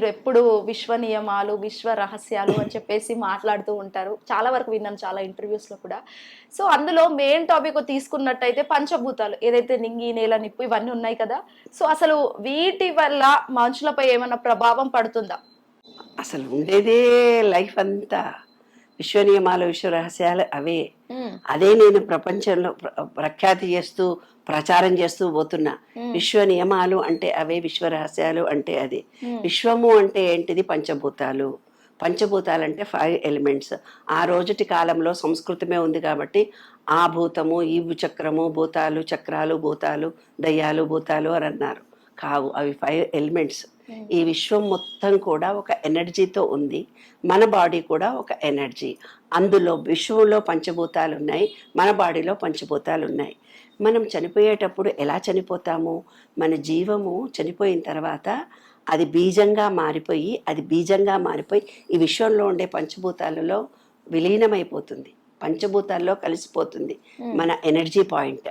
మీరు ఎప్పుడు విశ్వ నియమాలు విశ్వ రహస్యాలు అని చెప్పేసి మాట్లాడుతూ ఉంటారు. చాలా వరకు విన్నాను చాలా ఇంటర్వ్యూస్లో కూడా. సో అందులో మెయిన్ టాపిక్ తీసుకున్నట్టయితే పంచభూతాలు. ఏదైతే నింగి నేల నిప్పు ఇవన్నీ ఉన్నాయి కదా. సో అసలు వీటి వల్ల మనుషులపై ఏమైనా ప్రభావం పడుతుందా? అసలు ఉండేదే లైఫ్ అంతా. విశ్వ నియమాలు విశ్వ రహస్యాలు అవే. అదే నేను ప్రపంచంలో ప్ర- ప్రఖ్యాతి చేస్తూ ప్రచారం చేస్తూ పోతున్నా. విశ్వ నియమాలు అంటే అవే విశ్వ రహస్యాలు అంటే అది. విశ్వము అంటే ఏంటిది? పంచభూతాలు. పంచభూతాలు అంటే ఫైవ్ ఎలిమెంట్స్. ఆ రోజుటి కాలంలో సంస్కృతమే ఉంది కాబట్టి ఆ భూతము ఈ చక్రము భూతాలు చక్రాలు భూతాలు దయ్యాలు భూతాలు అని అన్నారు. కావు. అవి ఫైవ్ ఎలిమెంట్స్. ఈ విశ్వం మొత్తం కూడా ఒక ఎనర్జీతో ఉంది. మన బాడీ కూడా ఒక ఎనర్జీ అందులో విశ్వంలో పంచభూతాలు ఉన్నాయి మన బాడీలో పంచభూతాలు ఉన్నాయి. మనం చనిపోయేటప్పుడు ఎలా చనిపోతాము? మన జీవము చనిపోయిన తర్వాత అది బీజంగా మారిపోయి అది బీజంగా మారిపోయి ఈ విశ్వంలో ఉండే పంచభూతాలలో విలీనమైపోతుంది. పంచభూతాల్లో కలిసిపోతుంది. Hmm. మన ఎనర్జీ పాయింట్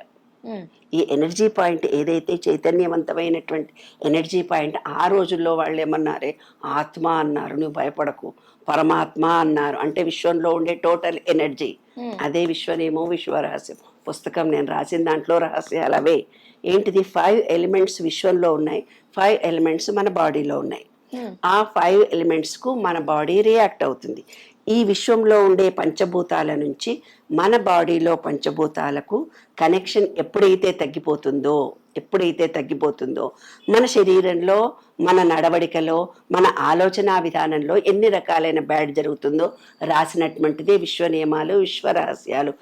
ఈ ఎనర్జీ పాయింట్ ఏదైతే చైతన్యవంతమైనటువంటి ఎనర్జీ పాయింట్ ఆ రోజుల్లో వాళ్ళు ఏమన్నారే? ఆత్మ అన్నారు నువ్వు భయపడకు. పరమాత్మ అన్నారు. అంటే విశ్వంలో ఉండే టోటల్ ఎనర్జీ. ఉమ్, అదే విశ్వనేమో విశ్వ రహస్యం పుస్తకం నేను రాసిన దాంట్లో రహస్యాలు అవే ఏంటిది? ఫైవ్ ఎలిమెంట్స్ విశ్వంలో ఉన్నాయి. ఫైవ్ ఎలిమెంట్స్ మన బాడీలో ఉన్నాయి. ఉమ్, ఆ ఫైవ్ ఎలిమెంట్స్కు మన బాడీ రియాక్ట్ అవుతుంది. ఈ విశ్వంలో ఉండే పంచభూతాల నుంచి మన బాడీలో పంచభూతాలకు కనెక్షన్ ఎప్పుడైతే తగ్గిపోతుందో ఎప్పుడైతే తగ్గిపోతుందో మన శరీరంలో మన నడవడికలో మన ఆలోచన విధానంలో ఎన్ని రకాలైన బ్యాడ్ జరుగుతుందో రాసినటువంటిదే విశ్వ నియమాలు విశ్వ రహస్యాలు